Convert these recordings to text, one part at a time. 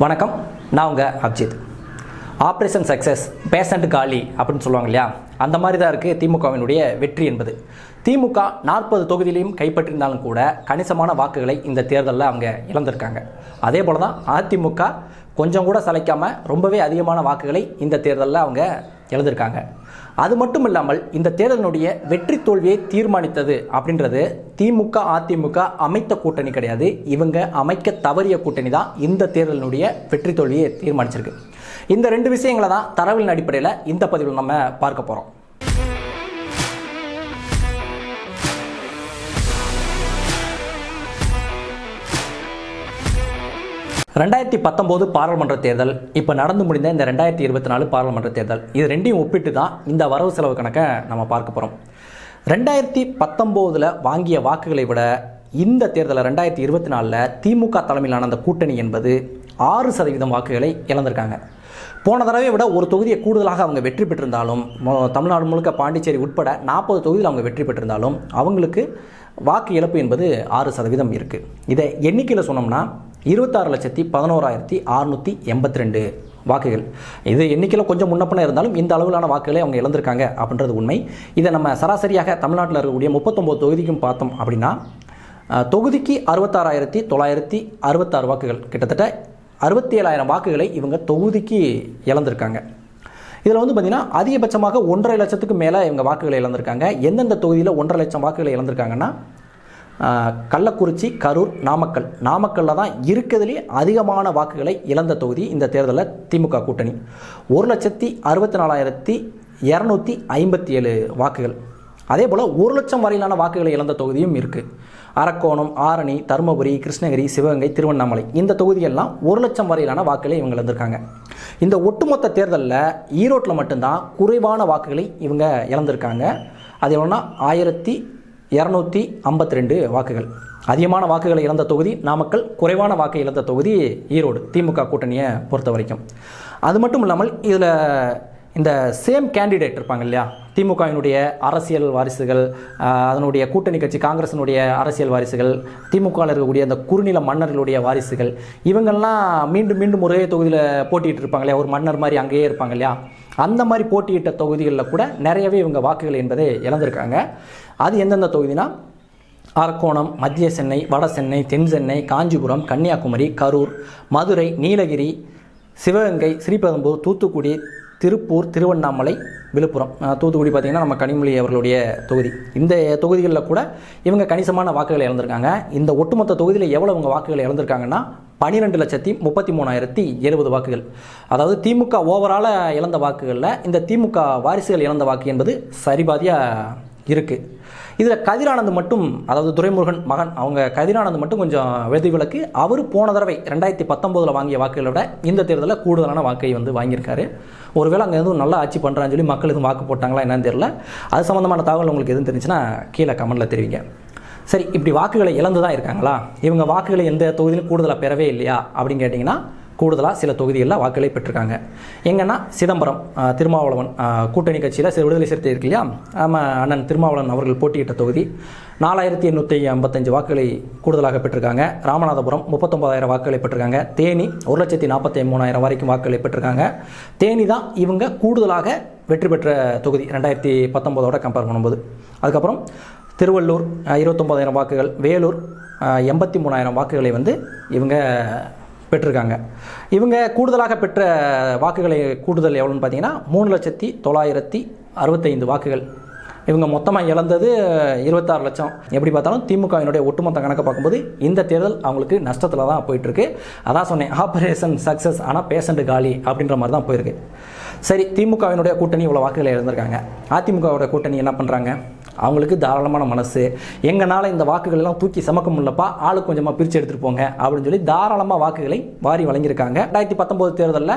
வணக்கம் நான் உங்கள் அப்ஜித். ஆப்ரேஷன் சக்ஸஸ் பேஷண்ட் காலி அப்படின்னு சொல்லுவாங்க இல்லையா? அந்த மாதிரி தான் இருக்குது திமுகவினுடைய வெற்றி என்பது. திமுக நாற்பது தொகுதியிலையும் கைப்பற்றியிருந்தாலும் கூட கணிசமான வாக்குகளை இந்த தேர்தலில் அவங்க இழந்திருக்காங்க. அதே போல தான் அதிமுக கொஞ்சம் கூட சளைக்காமல் ரொம்பவே அதிகமான வாக்குகளை இந்த தேர்தலில் அவங்க இழந்திருக்காங்க. அது மட்டும் இல்லாமல் இந்த தேர்தலினுடைய வெற்றி தோல்வியை தீர்மானித்தது அப்படின்றது திமுக அதிமுக அமைத்த கூட்டணி கிடையாது. இவங்க அமைக்க தவறிய கூட்டணி தான் இந்த தேர்தலினுடைய வெற்றி தோல்வியை தீர்மானிச்சிருக்கு. இந்த ரெண்டு விஷயங்களை தான் தரவின் அடிப்படையில் இந்த பதிவில் நம்ம பார்க்க போகிறோம் ரெண்டாயிரத்தி பத்தொம்போது பாராளுமன்ற தேர்தல் இப்போ நடந்து முடிந்த இந்த ரெண்டாயிரத்தி இருபத்தி நாலு பாராளுமன்ற தேர்தல் இது ரெண்டையும் ஒப்பிட்டு தான் இந்த வரவு செலவு கணக்கை நம்ம பார்க்க போகிறோம் ரெண்டாயிரத்தி பத்தொம்போதில் வாங்கிய வாக்குகளை விட இந்த தேர்தலில் ரெண்டாயிரத்தி இருபத்தி நாலில் திமுக தலைமையிலான அந்த கூட்டணி என்பது ஆறு சதவீதம் வாக்குகளை இழந்திருக்காங்க. போன தடவை விட ஒரு தொகுதியை கூடுதலாக அவங்க வெற்றி பெற்றிருந்தாலும் தமிழ்நாடு முழுக்க பாண்டிச்சேரி உட்பட நாற்பது தொகுதியில் அவங்க வெற்றி பெற்றிருந்தாலும் அவங்களுக்கு வாக்கு இழப்பு என்பது ஆறு சதவீதம் இருக்குது இதை எண்ணிக்கையில் சொன்னோம்னா இருபத்தாறு லட்சத்தி பதினோராயிரத்தி அறுநூற்றி எண்பத்தி ரெண்டு வாக்குகள். இது எண்ணிக்கையில் கொஞ்சம் முன்னப்பன இருந்தாலும் இந்த அளவிலான வாக்குகளை அவங்க இழந்திருக்காங்க அப்படின்றது உண்மை. இதை நம்ம சராசரியாக தமிழ்நாட்டில் இருக்கக்கூடிய முப்பத்தொம்போது தொகுதிக்கும் பார்த்தோம் அப்படின்னா தொகுதிக்கு அறுபத்தாறாயிரத்தி தொள்ளாயிரத்தி அறுபத்தாறு வாக்குகள். கிட்டத்தட்ட அறுபத்தி ஏழாயிரம் வாக்குகளை இவங்க தொகுதிக்கு இழந்திருக்காங்க. இதில் வந்து பார்த்திங்கன்னா அதிகபட்சமாக ஒன்றரை லட்சத்துக்கு மேலே இவங்க வாக்குகளை இழந்திருக்காங்க. எந்தெந்த தொகுதியில் ஒன்றரை லட்சம் வாக்குகளை இழந்திருக்காங்கன்னா கள்ளக்குறிச்சி கரூர் நாமக்கல். நாமக்கல்லில் தான் இருக்கிறதுலே அதிகமான வாக்குகளை இழந்த தொகுதி இந்த தேர்தலில் திமுக கூட்டணி. ஒரு லட்சத்தி அறுபத்தி நாலாயிரத்தி இரநூத்தி ஐம்பத்தி ஏழு வாக்குகள். அதே போல் ஒரு லட்சம் வரையிலான வாக்குகளை இழந்த தொகுதியும் இருக்குது அரக்கோணம் ஆரணி தருமபுரி கிருஷ்ணகிரி சிவகங்கை திருவண்ணாமலை. இந்த தொகுதியெல்லாம் ஒரு லட்சம் வரையிலான வாக்குகளை இவங்க இழந்திருக்காங்க. இந்த ஒட்டுமொத்த தேர்தலில் ஈரோட்டில் மட்டும்தான் குறைவான வாக்குகளை இவங்க இழந்திருக்காங்க. அது எவ்வளோன்னா ஆயிரத்தி இரநூத்தி ஐம்பத்தி ரெண்டு வாக்குகள். அதிகமான வாக்குகளை இழந்த தொகுதி நாமக்கல் குறைவான வாக்கை இழந்த தொகுதி ஈரோடு திமுக கூட்டணியை பொறுத்த வரைக்கும் அது மட்டும் இல்லாமல் இதில் இந்த சேம் கேண்டிடேட் இருப்பாங்க இல்லையா? திமுகவினுடைய அரசியல் வாரிசுகள் அதனுடைய கூட்டணி கட்சி காங்கிரசினுடைய அரசியல் வாரிசுகள் திமுகவில் இருக்கக்கூடிய அந்த குறுநில மன்னர்களுடைய வாரிசுகள் இவங்கெல்லாம் மீண்டும் மீண்டும் ஒரே தொகுதியில் போட்டிகிட்டு இருப்பாங்க இல்லையா? ஒரு மன்னர் மாதிரி அங்கேயே இருப்பாங்க இல்லையா? அந்த மாதிரி போட்டியிட்ட தொகுதிகளில் கூட நிறையவே இவங்க வாக்குகள் என்பதை இழந்திருக்காங்க. அது எந்தெந்த தொகுதினா? அரக்கோணம் மத்திய சென்னை வட சென்னை தென் சென்னை காஞ்சிபுரம் கன்னியாகுமரி கரூர் மதுரை நீலகிரி சிவகங்கை ஸ்ரீபெரும்பூர் தூத்துக்குடி திருப்பூர் திருவண்ணாமலை விழுப்புரம். தூத்துக்குடி பார்த்திங்கன்னா நம்ம கனிமொழி அவர்களுடைய தொகுதி. இந்த தொகுதிகளில் கூட இவங்க கணிசமான வாக்குகளை இழந்திருக்காங்க. இந்த ஒட்டுமொத்த தொகுதியில் எவ்வளோ இவங்க வாக்குகளை இழந்திருக்காங்கன்னா? பன்னிரெண்டு லட்சத்தி முப்பத்தி மூணாயிரத்தி எழுபது வாக்குகள். அதாவது திமுக ஓவராலாக இழந்த வாக்குகளில் இந்த திமுக வாரிசுகள் இழந்த வாக்கு என்பது சரிபாதியாக இருக்குது இதில் கதிரானந்த் மட்டும் அதாவது துரைமுருகன் மகன் அவங்க கதிரானந்த் மட்டும் கொஞ்சம் விளக்கு. அவர் போன தடவை ரெண்டாயிரத்தி பத்தொம்போதில் வாங்கிய வாக்குகளை விட இந்த தேர்தலில் கூடுதலான வாக்கை வந்து வாங்கியிருக்காரு. ஒருவேளை அங்கே எதுவும் நல்லா ஆட்சி பண்ணுறான்னு சொல்லி மக்கள் எதுவும் வாக்கு போட்டாங்களா என்னன்னு தெரியல. அது சம்மந்தமான தகவல் உங்களுக்கு எதுவும் தெரிஞ்சுன்னா கீழே கமெண்ட்டில் தெரிவிங்க. சரி இப்படி வாக்குகளை இழந்து தான் இருக்காங்களா? இவங்க வாக்குகளை எந்த தொகுதியிலும் கூடுதலாக பெறவே இல்லையா? அப்படின்னு கேட்டிங்கன்னா கூடுதலாக சில தொகுதிகளில் வாக்குகளை பெற்றிருக்காங்க. எங்கன்னா சிதம்பரம் திருமாவளவன் கூட்டணி கட்சியில் சிறு விடுதலை சிறுத்தை இருக்கு இல்லையா? நம்ம அண்ணன் திருமாவளவன் அவர்கள் போட்டியிட்ட தொகுதி. நாலாயிரத்தி எண்ணூற்றி ஐம்பத்தஞ்சு வாக்குகளை கூடுதலாக பெற்றிருக்காங்க. ராமநாதபுரம் முப்பத்தொம்பதாயிரம் வாக்குகளை பெற்றிருக்காங்க. தேனி ஒரு லட்சத்தி நாற்பத்தி மூணாயிரம் வரைக்கும் வாக்குகளை பெற்றிருக்காங்க. தேனி தான் இவங்க கூடுதலாக வெற்றி பெற்ற தொகுதி ரெண்டாயிரத்தி பத்தொம்போதோட கம்பேர் பண்ணும்போது. அதுக்கப்புறம் திருவள்ளூர் இருபத்தொம்போதாயிரம் இருபத்தொம்பதாயிரம் வாக்குகள். வேலூர் எண்பத்தி மூணாயிரம் வாக்குகளை வந்து இவங்க பெற்றிருக்காங்க. இவங்க கூடுதலாக பெற்ற வாக்குகளை கூடுதல் எவ்வளோன்னு பார்த்தீங்கன்னா மூணு லட்சத்தி தொள்ளாயிரத்தி அறுபத்தைந்து வாக்குகள். இவங்க மொத்தமாக இழந்தது இருபத்தாறு லட்சம். எப்படி பார்த்தாலும் திமுகவினுடைய ஒட்டுமொத்த கணக்கை பார்க்கும்போது இந்த தேர்தல் அவங்களுக்கு நஷ்டத்தில் தான் போயிட்டுருக்கு. அதான் சொன்னேன் ஆப்ரேஷன் சக்ஸஸ் ஆனால் பேஷண்ட் காலி அப்படின்ற மாதிரி தான் போயிருக்கு. சரி திமுகவினுடைய கூட்டணி இவ்வளோ வாக்குகளை இழந்திருக்காங்க. அதிமுகவோட கூட்டணி என்ன பண்ணுறாங்க அவங்களுக்கு தாராளமான மனசு. எங்களால் இந்த வாக்குகள் எல்லாம் தூக்கி சமக்க முடியலப்பா ஆளுக்கு கொஞ்சமாக பிரித்து எடுத்துகிட்டு போங்க அப்படின்னு சொல்லி தாராளமாக வாக்குகளை வாரி வழங்கியிருக்காங்க. ரெண்டாயிரத்தி பத்தொம்போது தேர்தலில்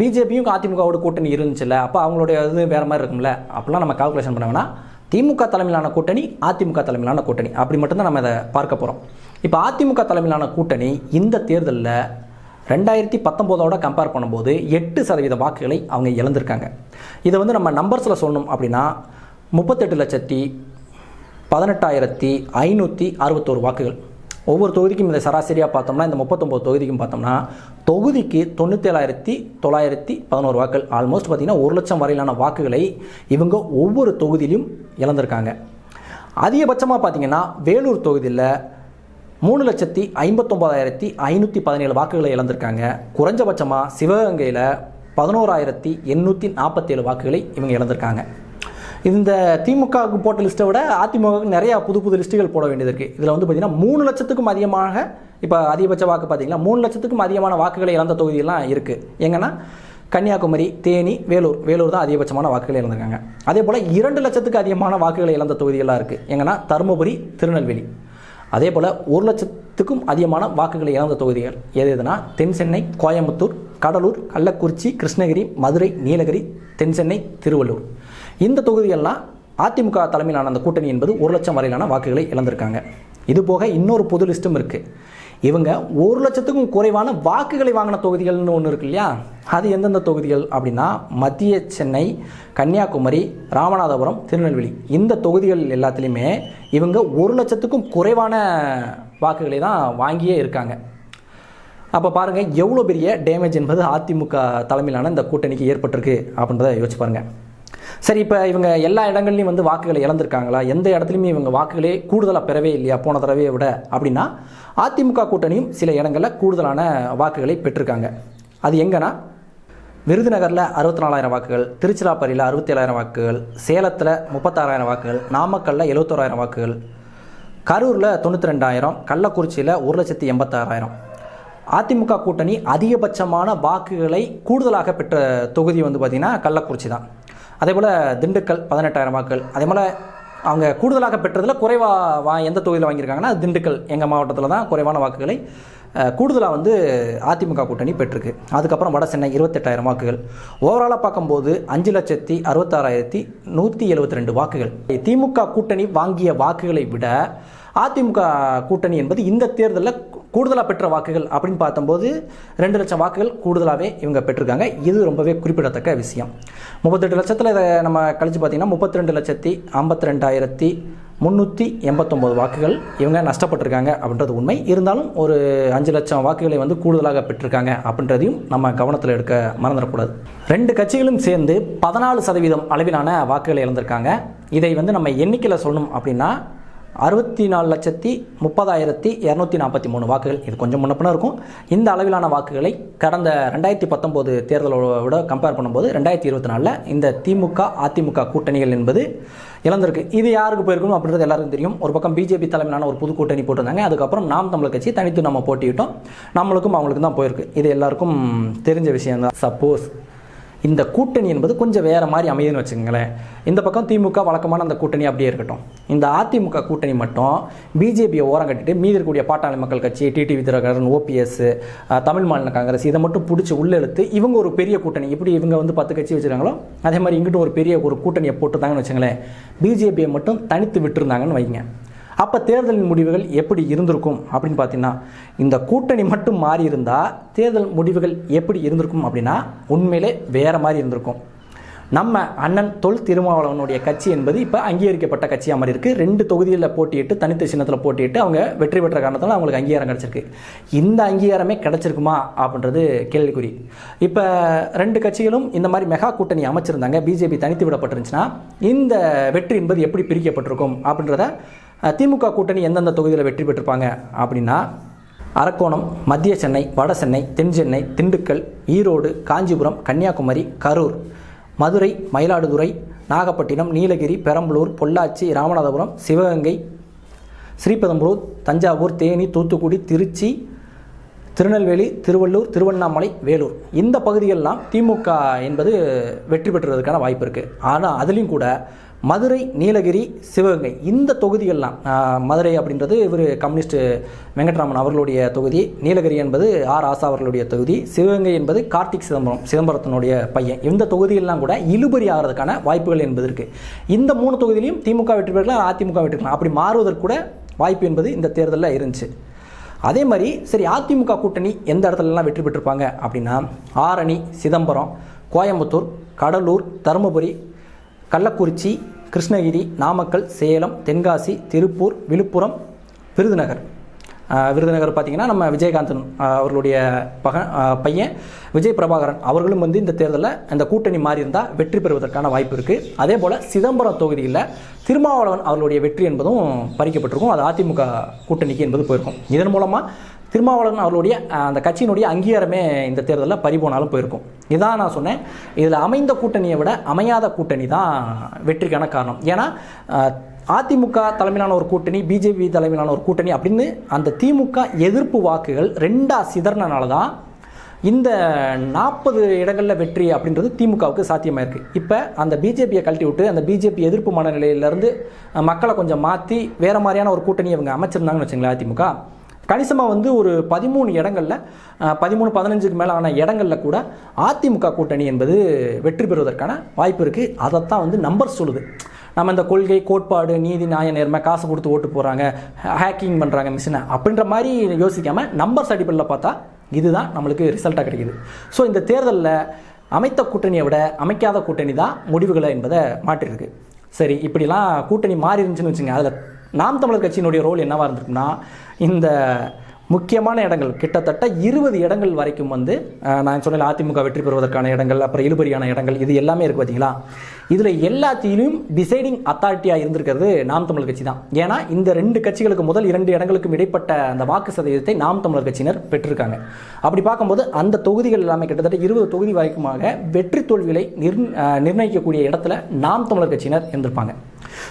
பிஜேபியும் அதிமுகவோட கூட்டணி இருந்துச்சுல்ல அப்போ அவங்களுடைய இது வேறு மாதிரி இருக்கும்ல அப்படிலாம் நம்ம கால்குலேஷன் பண்ண வேணாம். திமுக தலைமையிலான கூட்டணி அதிமுக தலைமையிலான கூட்டணி அப்படி மட்டும்தான் நம்ம இதை பார்க்க போகிறோம் இப்போ அதிமுக தலைமையிலான கூட்டணி இந்த தேர்தலில் ரெண்டாயிரத்தி பத்தொம்போதோட கம்பேர் பண்ணும்போது எட்டு சதவீத வாக்குகளை அவங்க இழந்திருக்காங்க. இதை வந்து நம்ம நம்பர்ஸில் சொல்லணும் அப்படின்னா முப்பத்தெட்டு லட்சத்தி பதினெட்டாயிரத்தி ஐநூற்றி அறுபத்தோரு வாக்குகள். ஒவ்வொரு தொகுதிக்கும் இந்த சராசரியாக பார்த்தோம்னா இந்த முப்பத்தொம்போது தொகுதிக்கும் பார்த்தோம்னா தொகுதிக்கு தொண்ணூற்றேழாயிரத்தி தொள்ளாயிரத்தி பதினோரு வாக்குகள். ஆல்மோஸ்ட் பார்த்திங்கன்னா ஒரு லட்சம் வரையிலான வாக்குகளை இவங்க ஒவ்வொரு தொகுதியிலும் இழந்திருக்காங்க. அதிகபட்சமாக பார்த்தீங்கன்னா வேலூர் தொகுதியில் மூணு லட்சத்தி ஐம்பத்தொம்போதாயிரத்தி ஐநூற்றி பதினேழு வாக்குகளை இழந்திருக்காங்க. குறைஞ்சபட்சமாக சிவகங்கையில் பதினோராயிரத்தி எண்ணூற்றி நாற்பத்தேழு வாக்குகளை இவங்க இழந்திருக்காங்க. இந்த திமுகவுக்கு போட்ட லிஸ்ட்டை விட அதிமுகவுக்கு நிறையா புது புது லிஸ்ட்டுகள் போட வேண்டியது இருக்குது இதில் வந்து பார்த்திங்கன்னா மூணு லட்சத்துக்கும் அதிகமாக இப்போ அதிகபட்ச வாக்கு பார்த்தீங்கன்னா மூணு லட்சத்துக்கும் அதிகமான வாக்குகளை இழந்த தொகுதியெல்லாம் இருக்குது எங்கன்னா கன்னியாகுமரி தேனி வேலூர். வேலூர் தான் அதிகபட்சமான வாக்குகளை இழந்திருக்காங்க. அதே போல் இரண்டு லட்சத்துக்கு அதிகமான வாக்குகளை இழந்த தொகுதிகளாக இருக்குது எங்கன்னா தருமபுரி திருநெல்வேலி. அதே போல் ஒரு லட்சத்துக்கும் அதிகமான வாக்குகளை இழந்த தொகுதிகள் எது எதுனா தென் சென்னை கோயம்புத்தூர் கடலூர் கள்ளக்குறிச்சி கிருஷ்ணகிரி மதுரை நீலகிரி தென் சென்னை திருவள்ளூர். இந்த தொகுதிகள்லாம் அதிமுக தலைமையிலான அந்த கூட்டணி என்பது ஒரு லட்சம் வரையிலான வாக்குகளை இழந்திருக்காங்க. இது போக இன்னொரு பொது லிஸ்ட்டும் இருக்குது இவங்க ஒரு லட்சத்துக்கும் குறைவான வாக்குகளை வாங்கின தொகுதிகள்னு ஒன்று இருக்கு இல்லையா? அது எந்தெந்த தொகுதிகள் அப்படின்னா மத்திய சென்னை கன்னியாகுமரி ராமநாதபுரம் திருநெல்வேலி. இந்த தொகுதிகள் எல்லாத்துலேயுமே இவங்க ஒரு லட்சத்துக்கும் குறைவான வாக்குகளை தான் வாங்கியே இருக்காங்க. அப்போ பாருங்கள் எவ்வளோ பெரிய டேமேஜ் என்பது அதிமுக தலைமையிலான இந்த கூட்டணிக்கு ஏற்பட்டிருக்கு அப்படின்றத யோசிச்சு பாருங்கள் சரி இப்போ இவங்க எல்லா இடங்கள்லையும் வந்து வாக்குகளை இழந்திருக்காங்களா? எந்த இடத்துலையுமே இவங்க வாக்குகளே கூடுதலாக பெறவே இல்லையா? போன தடவையை விட. அப்படின்னா அதிமுக கூட்டணியும் சில இடங்களில் கூடுதலான வாக்குகளை பெற்றிருக்காங்க. அது எங்கன்னா விருதுநகரில் அறுபத்தி நாலாயிரம் வாக்குகள் திருச்சிராப்பள்ளியில் அறுபத்தேழாயிரம் வாக்குகள் சேலத்தில் முப்பத்தாறாயிரம் வாக்குகள் நாமக்கல்லில் எழுபத்தோராயிரம் வாக்குகள் கரூரில் தொண்ணூற்றி ரெண்டாயிரம் கள்ளக்குறிச்சியில் ஒரு லட்சத்தி எண்பத்தாறாயிரம். அதிமுக கூட்டணி அதிகபட்சமான வாக்குகளை கூடுதலாக பெற்ற தொகுதி வந்து பார்த்திங்கன்னா கள்ளக்குறிச்சி தான். அதே போல் திண்டுக்கல் பதினெட்டாயிரம் வாக்குகள் அதே போல் அவங்க கூடுதலாக பெற்றதில் குறைவாக வா எந்த தொகுதியில் வாங்கியிருக்காங்கன்னா திண்டுக்கல் எங்கள் மாவட்டத்தில் தான் குறைவான வாக்குகளை கூடுதலாக வந்து அதிமுக கூட்டணி பெற்றிருக்கு. அதுக்கப்புறம் வட சென்னை இருபத்தெட்டாயிரம் வாக்குகள். ஓவராலாக பார்க்கும்போது அஞ்சு லட்சத்தி அறுபத்தாறாயிரத்தி நூற்றி எழுபத்தி ரெண்டு வாக்குகள். திமுக கூட்டணி வாங்கிய வாக்குகளை விட அதிமுக கூட்டணி என்பது இந்த தேர்தலில் கூடுதலாக பெற்ற வாக்குகள் அப்படின்னு பார்த்தம்போது ரெண்டு லட்சம் வாக்குகள் கூடுதலாகவே இவங்க பெற்றிருக்காங்க. இது ரொம்பவே குறிப்பிடத்தக்க விஷயம். முப்பத்தெட்டு லட்சத்தில் இதை நம்ம கழிச்சு பார்த்தீங்கன்னா முப்பத்தி ரெண்டு லட்சத்தி ஐம்பத்தி ரெண்டாயிரத்தி முந்நூற்றி எண்பத்தொம்போது வாக்குகள் இவங்க நஷ்டப்பட்டிருக்காங்க அப்படின்றது உண்மை. இருந்தாலும் ஒரு அஞ்சு லட்சம் வாக்குகளை வந்து கூடுதலாக பெற்றிருக்காங்க அப்படின்றதையும் நம்ம கவனத்தில் எடுக்க மறந்துடக்கூடாது. ரெண்டு கட்சிகளும் சேர்ந்து பதினாலு சதவீதம் அளவிலான வாக்குகளை இழந்திருக்காங்க. இதை வந்து நம்ம எண்ணிக்கையில் சொல்லணும் அப்படின்னா அறுபத்தி நாலு லட்சத்தி முப்பதாயிரத்தி இரநூத்தி நாற்பத்தி மூணு வாக்குகள். இது கொஞ்சம் முன்னப்பின இருக்கும். இந்த அளவிலான வாக்குகளை கடந்த ரெண்டாயிரத்தி பத்தொம்போது தேர்தலோட கம்பேர் பண்ணும்போது ரெண்டாயிரத்தி இருபத்தி நாலில் இந்த திமுக அதிமுக கூட்டணிகள் என்பது இழந்திருக்கு. இது யாருக்கு போயிருக்கணும் அப்படின்றது எல்லாருக்கும் தெரியும். ஒரு பக்கம் பிஜேபி தலைமையிலான ஒரு புது கூட்டணி போட்டிருந்தாங்க. அதுக்கப்புறம் நாம் தமிழ் கட்சி தனித்து நம்ம போட்டிவிட்டோம் நம்மளுக்கும் அவங்களுக்கும் தான் போயிருக்கு. இது எல்லாருக்கும் தெரிஞ்ச விஷயம் தான் சப்போஸ் இந்த கூட்டணி என்பது கொஞ்சம் வேறு மாதிரி அமையுதுன்னு வச்சுக்கோங்களேன். இந்த பக்கம் திமுக வழக்கமான அந்த கூட்டணி அப்படியே இருக்கட்டும். இந்த அதிமுக கூட்டணி மட்டும் பிஜேபியை ஓரம் கட்டிட்டு மீதி இருக்கக்கூடிய பாட்டாளி மக்கள் கட்சி டிடிவி திரகரன் ஓபிஎஸ் தமிழ் மாநில காங்கிரஸ் இதை மட்டும் பிடிச்சி உள்ளெழுத்து இவங்க ஒரு பெரிய கூட்டணி. இப்படி இவங்க வந்து பத்து கட்சி வச்சுருக்காங்களோ அதே மாதிரி இங்கிட்டு ஒரு பெரிய ஒரு கூட்டணியை போட்டுருந்தாங்கன்னு வச்சுங்களேன் பிஜேபியை மட்டும் தனித்து விட்டுருந்தாங்கன்னு வைங்க. அப்போ தேர்தலின் முடிவுகள் எப்படி இருந்திருக்கும் அப்படின்னு பார்த்தீங்கன்னா இந்த கூட்டணி மட்டும் மாறி இருந்தால் தேர்தல் முடிவுகள் எப்படி இருந்திருக்கும் அப்படின்னா உண்மையிலே வேறு மாதிரி இருந்திருக்கும். நம்ம அண்ணன் தொல் திருமாவளவனுடைய கட்சி என்பது இப்போ அங்கீகரிக்கப்பட்ட கட்சியாக மாதிரி இருக்குது ரெண்டு தொகுதியில் போட்டியிட்டு தனித்த சின்னத்தில் போட்டியிட்டு அவங்க வெற்றி பெற்ற காரணத்தால் அவங்களுக்கு அங்கீகாரம் கிடச்சிருக்கு. இந்த அங்கீகாரமே கிடச்சிருக்குமா அப்படின்றது கேள்விக்குறி. இப்போ ரெண்டு கட்சிகளும் இந்த மாதிரி மெகா கூட்டணி அமைச்சிருந்தாங்க. பிஜேபி தனித்து விடப்பட்டிருந்துச்சுன்னா இந்த வெற்றி என்பது எப்படி பிரிக்கப்பட்டிருக்கும் அப்படின்றத திமுக கூட்டணி எந்தெந்த தொகுதியில் வெற்றி பெற்றிருப்பாங்க அப்படின்னா அரக்கோணம் மத்திய சென்னை வட சென்னை தென் சென்னை திண்டுக்கல் ஈரோடு காஞ்சிபுரம் கன்னியாகுமரி கரூர் மதுரை மயிலாடுதுறை நாகப்பட்டினம் நீலகிரி பெரம்பலூர் பொள்ளாச்சி ராமநாதபுரம் சிவகங்கை ஸ்ரீபெரும்பலூர் தஞ்சாவூர் தேனி தூத்துக்குடி திருச்சி திருநெல்வேலி திருவள்ளூர் திருவண்ணாமலை வேலூர். இந்த பகுதிகளெலாம் திமுக என்பது வெற்றி பெற்றுவதற்கான வாய்ப்பு இருக்குது ஆனால் அதுலேயும் கூட மதுரை நீலகிரி சிவகங்கை இந்த தொகுதிகள்லாம் மதுரை அப்படின்றது இவர் கம்யூனிஸ்ட் வெங்கட்ராமன் அவர்களுடைய தொகுதி நீலகிரி என்பது ஆர். ஆசா அவர்களுடைய தொகுதி சிவகங்கை என்பது கார்த்திக் சிதம்பரம் சிதம்பரத்தினுடைய பையன். இந்த தொகுதியெல்லாம் கூட இழுபறி ஆகிறதுக்கான வாய்ப்புகள் என்பது இருக்குது இந்த மூணு தொகுதியிலையும் திமுக வெற்றி பெறலாம் அதிமுக வெற்றி பெறலாம். அப்படி மாறுவதற்கு கூட வாய்ப்பு என்பது இந்த தேர்தலில் இருந்துச்சு. அதே மாதிரி சரி அதிமுக கூட்டணி எந்த இடத்துலலாம் வெற்றி பெற்றிருப்பாங்க அப்படின்னா ஆரணி சிதம்பரம் கோயம்புத்தூர் கடலூர் தருமபுரி கள்ளக்குறிச்சி கிருஷ்ணகிரி நாமக்கல் சேலம் தென்காசி திருப்பூர் விழுப்புரம் விருதுநகர். விருதுநகர் பார்த்திங்கன்னா நம்ம விஜயகாந்தன் அவர்களுடைய பக பையன் விஜய் பிரபாகரன் அவர்களும் வந்து இந்த தேர்தலில் அந்த கூட்டணி மாறி இருந்தால் வெற்றி பெறுவதற்கான வாய்ப்பு இருக்குது அதே போல் சிதம்பரம் தொகுதியில் திருமாவளவன் அவர்களுடைய வெற்றி என்பதும் பறிக்கப்பட்டிருக்கும். அது அதிமுக கூட்டணிக்கு என்பது போயிருக்கும். இதன் மூலமாக திருமாவளவன் அவர்களுடைய அந்த கட்சியினுடைய அங்கீகாரமே இந்த தேர்தலில் பறிபோனாலும் போயிருக்கும். இதான் நான் சொன்னேன். இதில் அமைந்த கூட்டணியை விட அமையாத கூட்டணி தான் வெற்றிக்கான காரணம். ஏன்னா அதிமுக தலைமையிலான ஒரு கூட்டணி பிஜேபி தலைமையிலான ஒரு கூட்டணி அப்படின்னு அந்த திமுக எதிர்ப்பு வாக்குகள் ரெண்டா சிதறனால தான் இந்த நாற்பது இடங்களில் வெற்றி அப்படின்றது திமுகவுக்கு சாத்தியமாக இருக்குது இப்போ அந்த பிஜேபியை கழட்டி விட்டு அந்த பிஜேபி எதிர்ப்பு மனநிலையிலேருந்து மக்களை கொஞ்சம் மாற்றி வேறு மாதிரியான ஒரு கூட்டணி அவங்க அமைச்சிருந்தாங்கன்னு வச்சுங்களேன் அதிமுக. கணிசமாக வந்து ஒரு பதிமூணு இடங்களில் பதிமூணு பதினஞ்சுக்கு மேலான இடங்களில் கூட அதிமுக கூட்டணி என்பது வெற்றி பெறுவதற்கான வாய்ப்பு இருக்குது அதைத்தான் வந்து நம்பர் சொல்லுது. நம்ம இந்த கொள்கை கோட்பாடு நீதி நியாய நேர்மை காசு கொடுத்து ஓட்டு போகிறாங்க ஹேக்கிங் பண்ணுறாங்க மிஷினை அப்படின்ற மாதிரி யோசிக்காமல் நம்பர்ஸ் அடிப்படையில் பார்த்தா இதுதான் நம்மளுக்கு ரிசல்ட்டாக கிடைக்குது. ஸோ இந்த தேர்தலில் அமைத்த கூட்டணியை விட அமைக்காத கூட்டணி தான் முடிவுகளை என்பதை மாற்றிருக்கு சரி இப்படிலாம் கூட்டணி மாறி இருந்துச்சுன்னு வச்சுங்க அதில் நாம் தமிழர் கட்சியினுடைய ரோல் என்னவாக இருந்திருக்குன்னா இந்த முக்கியமான இடங்கள் கிட்டத்தட்ட இருபது இடங்கள் வரைக்கும் வந்து நான் சொன்ன அதிமுக வெற்றி பெறுவதற்கான இடங்கள் அப்புறம் இழுபறியான இடங்கள் இது எல்லாமே இருக்குது பார்த்தீங்களா இதில் எல்லாத்திலையும் டிசைடிங் அத்தாரிட்டியாக இருந்திருக்கிறது நாம் தமிழர் கட்சி தான். ஏன்னா இந்த ரெண்டு கட்சிகளுக்கு முதல் இரண்டு இடங்களுக்கும் இடைப்பட்ட அந்த வாக்கு சதவீதத்தை நாம் தமிழர் கட்சியினர் பெற்றிருக்காங்க. அப்படி பார்க்கும்போது அந்த தொகுதிகள் எல்லாமே கிட்டத்தட்ட இருபது தொகுதி வரைக்குமாக வெற்றி தோல்விகளை நிர் நிர்ணயிக்கக்கூடிய இடத்துல நாம் தமிழர் கட்சியினர் இருந்திருப்பாங்க.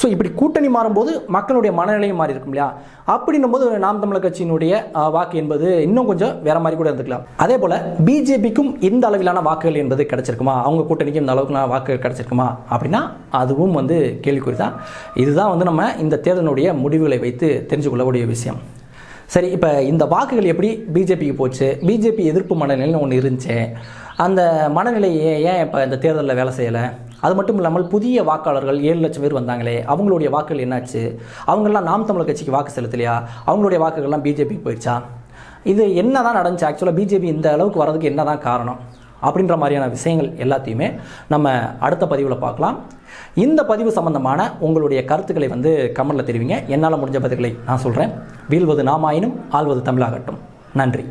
ஸோ இப்படி கூட்டணி மாறும்போது மக்களுடைய மனநிலையும் மாறி இருக்கும் இல்லையா? அப்படின்னும் போது நாம் தமிழர் கட்சியினுடைய வாக்கு என்பது இன்னும் கொஞ்சம் வேற மாதிரி கூட இருந்துக்கலாம். அதே போல பிஜேபிக்கும் இந்த அளவிலான வாக்குகள் என்பது கிடைச்சிருக்குமா? அவங்க கூட்டணிக்கும் இந்த அளவுக்கு வாக்குகள் கிடைச்சிருக்குமா? அப்படின்னா அதுவும் வந்து கேள்விக்குறி தான் இதுதான் வந்து நம்ம இந்த தேர்தலுடைய முடிவுகளை வைத்து தெரிஞ்சு கொள்ளக்கூடிய விஷயம். சரி இப்போ இந்த வாக்குகள் எப்படி பிஜேபிக்கு போச்சு? பிஜேபி எதிர்ப்பு மனநிலைன்னு ஒன்று இருந்துச்சு. அந்த மனநிலையை ஏன் இப்போ இந்த தேர்தலில் வேலை செய்யலை? அது மட்டும் இல்லாமல் புதிய வாக்காளர்கள் ஏழு லட்சம் பேர் வந்தாங்களே அவங்களுடைய வாக்குகள் என்னாச்சு? அவங்கெல்லாம் நாம் தமிழர் கட்சிக்கு வாக்கு செலுத்தலையா? அவங்களுடைய வாக்குகள்லாம் பிஜேபிக்கு போயிடுச்சா? இது என்ன தான் நடந்துச்சு ஆக்சுவலாக பிஜேபி இந்த அளவுக்கு வர்றதுக்கு என்ன தான் காரணம்? அப்படின்ற மாதிரியான விஷயங்கள் எல்லாத்தையுமே நம்ம அடுத்த பதிவில் பார்க்கலாம். இந்த பதிவு சம்பந்தமான உங்களுடைய கருத்துக்களை வந்து கமெண்ட்டில் தெரிவிங்க. என்னால் முடிஞ்ச பதில்களை நான் சொல்கிறேன் வீழ்வது நாமாயினும் ஆள்வது தமிழாகட்டும். நன்றி.